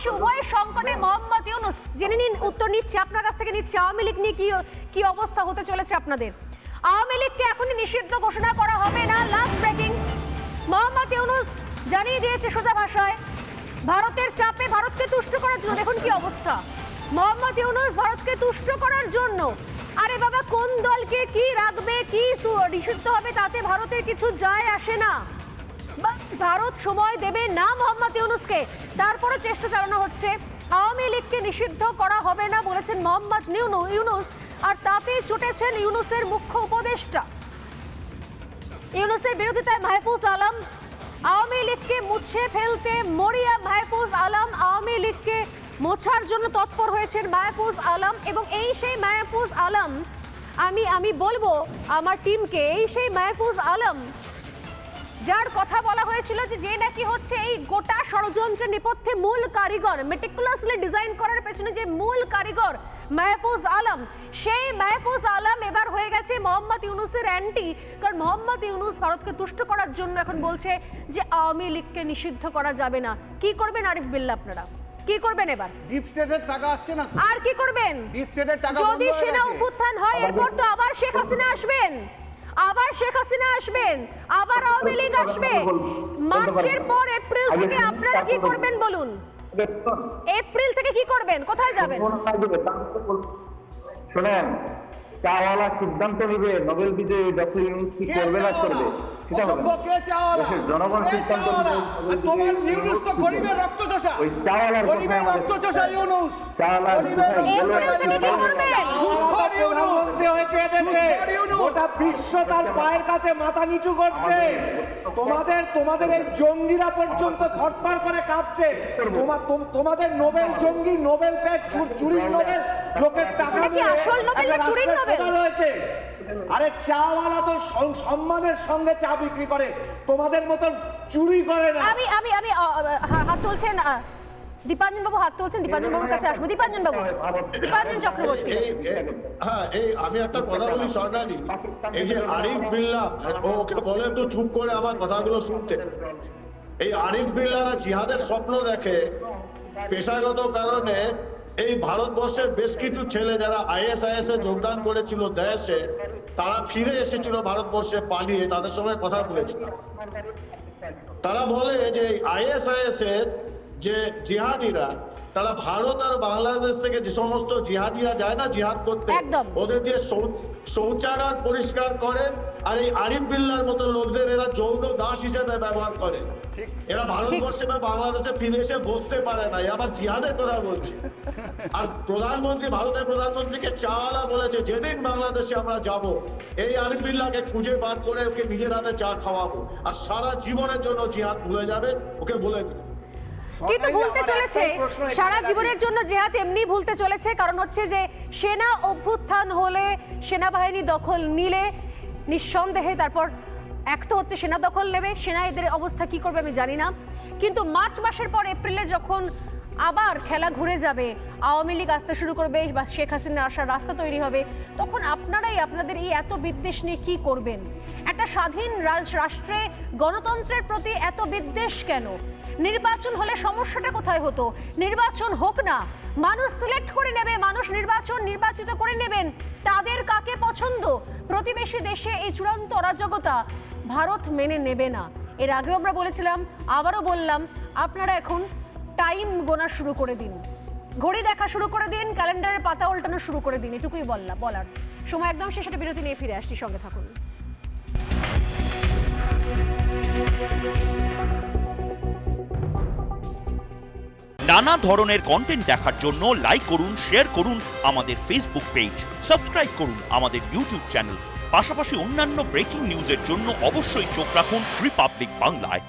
বাংলাদেশে উভয় সংকটে মোহাম্মদ ইউনুস। জেনে নিন, উত্তর নিচ্ছে আপনার কাছ থেকে, নিচ্ছে আওয়ামী লীগ নিয়ে কি কি অবস্থা হতে চলেছে আপনাদের? আওয়ামী লীগকে এখনই নিষিদ্ধ ঘোষণা করা হবে না লাস্ট ব্রেকিং মোহাম্মদ ইউনুস জানিয়ে দিয়েছে সোজা ভাষায়, ভারতের চাপে ভারতকে তুষ্ট করার জন্য দেখুন কি অবস্থা। মোহাম্মদ ইউনুস ভারতকে তুষ্ট করার জন্য। আরে বাবা, কোন দলকে কি রাখবে, কি নিষিদ্ধ হবে, তাতে ভারতের কিছু যায় আসে না। ভারত সময় দেবে না মোহাম্মদ ইউনুসকে। তারপরে চেষ্টা চালানো হচ্ছে। আওয়ামী লীগকে নিষিদ্ধ করা হবে না বলেছেন মোহাম্মদ নিউনু, ইউনুস, আর তাতেই চটেছেন ইউনুসের মুখ্য উপদেষ্টা। ইউনুসের বিরোধিতায় মাহফুজ আলম, আওয়ামী লীগকে মুছে ফেলতে মরিয়া মাহফুজ আলম, আওয়ামী লীগকে মোছার জন্য তৎপর হয়েছেন মাহফুজ আলম এবং এই সেই মাহফুজ আলম, আমি আমি বলব আমার টিমকে এই সেই মাহফুজ আলম যার কথা বলা হয়েছিল যে যে নাকি হচ্ছে এই গোটা ষড়যন্ত্রের নেপথ্যে মূল কারিগর মেটিকুলাসলি ডিজাইন করার পেছনে যে মূল কারিগর মাহফুজ আলম সেই মাহফুজ আলম এবার হয়ে গেছে মোহাম্মদ ইউনুসের অ্যান্টি কারণ মোহাম্মদ ইউনুস ভারতকে তুষ্ট করার জন্য এখন বলছে যে আওয়ামী লীগকে নিষিদ্ধ করা যাবে না। কি করবেন আরিফ বিল্লা আপনারা? কি করবেন এবার? ডিপ স্টেটের টাকা আসছে না। আর কি করবেন? ডিপ স্টেটের টাকা যদি সেনা অভ্যুত্থান হয় এরপর তো আবার শেখ হাসিনা আসবেন। আবার শেখ হাসিনা আসবেন আবার আওয়ামী লীগ আসবে। মার্চের পর এপ্রিল থেকে আপনারা কি করবেন বলুন? এপ্রিল থেকে কি করবেন? কোথায় যাবেন? শোনেন চাওয়ালা সিদ্ধান্ত নিবে নোবেল বিজয়ী ডক্টর ইউনুস কি করবে না করবে সেটা হবে অসভ্য কে চাওয়ালা? দেশের জনগণ সিদ্ধান্ত চাওয়ালা? তোমার ইউনুস তো গরিবের রক্তচোষা। ওই চাওয়ালার গরিবের রক্তচোষা ইউনুস। প্রধানমন্ত্রী হয়েছে গোটা বিশ্ব তার পায়ের কাছে মাথা নিচু করছে তোমাদের তোমাদের এই জঙ্গিরা পর্যন্ত থরথর করে কাঁপছে তোমার তোমাদের নোবেল জঙ্গি নোবেল পেয়ে চুর- চুরির নোবেল লোকের টাকা এটা আসল নোবেল না চুরির নোবেল? প্রধান আরে চাওয়ালা তো সম্মানের সঙ্গে চা বিক্রি করে। তোমাদের মতন চুরি করে না। আমি আমি আমি হাত তুলছেন দীপাঞ্জন বাবু হাত তুলছেন দীপাঞ্জন বাবুর কাছে আসব। দীপাঞ্জন বাবু দীপাঞ্জন চক্রবর্তী। হ্যাঁ এই আমি একটা কথা বলি স্বর্ণালী এই যে আরিফ বিল্লাহ ও ওকে বলে একটু চুপ করে আমার কথাগুলো শুনতে। এই আরিফ বিল্লাহরা জিহাদের স্বপ্ন দেখে পেশাগত কারণে এই ভারতবর্ষের বেশ কিছু ছেলে যারা আইএসআইএস এ যোগদান করেছিল দেশে, তারা ফিরে এসেছিল ভারতবর্ষে পালিয়ে, তাদের সঙ্গে কথা বলেছিল। তারা বলে যে আইএসআইএস এর যে জিহাদিরা তারা ভারত আর বাংলাদেশ থেকে যে সমস্ত জিহাদিরা যায় না জিহাদ করতে ওদের দিয়ে শৌ- শৌচাগার পরিষ্কার করে আর এই আরিফ বিল্লার মতো লোকদের এরা যৌন দাস হিসেবে ব্যবহার করে। এরা ভারতবর্ষে বা বাংলাদেশে ফিরে এসে বসতে পারে না আবার জিহাদের কথা বলছে। আর প্রধানমন্ত্রী ভারতের প্রধানমন্ত্রীকে চাওয়ালা বলেছে যেদিন বাংলাদেশে আমরা যাব এই আরিফ বিল্লাহকে খুঁজে বার করে ওকে নিজের হাতে চা খাওয়াবো আর সারা জীবনের জন্য জিহাদ ভুলে যাবে ওকে বলে দিই কিন্তু ভুলতে চলেছে। সারা জীবনের জন্য জেহাদ এমনি ভুলতে চলেছে কারণ হচ্ছে যে সেনা অভ্যুত্থান হলে সেনাবাহিনী দখল নিলে নিঃসন্দেহে তারপর এক তো হচ্ছে সেনা দখল নেবে সেনা এদের অবস্থা কি করবে আমি জানি না। কিন্তু মার্চ মাসের পর এপ্রিলে যখন আবার খেলা ঘুরে যাবে। আওয়ামী লীগ আসতে শুরু করবে, বা শেখ হাসিনা আসার রাস্তা তৈরি হবে। তখন আপনারাই আপনাদের এই এত বিদ্বেষ নিয়ে কি করবেন? একটা স্বাধীন রাষ্ট্রে গণতন্ত্রের প্রতি এত বিদ্বেষ কেন? নির্বাচন হলে সমস্যাটা কোথায় হতো? নির্বাচন হোক না, মানুষ সিলেক্ট করে নেবে, মানুষ নির্বাচন নির্বাচিত করে নেবেন। তাদের কাকে পছন্দ? প্রতিবেশী দেশে এই চূড়ান্ত অরাজকতা ভারত মেনে নেবে না। এর আগেও আমরা বলেছিলাম, আবারও বললাম, আপনারা এখন টাইম গোনা শুরু করে দিন। ঘড়ি দেখা শুরু করে দিন, ক্যালেন্ডারের পাতা উল্টানো শুরু করে দিন, এটুকুই বললাম বলার। সময় একদম শেষে একটা বিরতি নিয়ে ফিরে আসছি, সঙ্গে থাকুন। নানা ধরনের কন্টেন্ট দেখার জন্য লাইক করুন শেয়ার করুন আমাদের ফেসবুক পেজ সাবস্ক্রাইব করুন আমাদের ইউটিউব চ্যানেল পাশাপাশি অন্যান্য ব্রেকিং নিউজের জন্য অবশ্যই চোখ রাখুন রিপাবলিক বাংলায়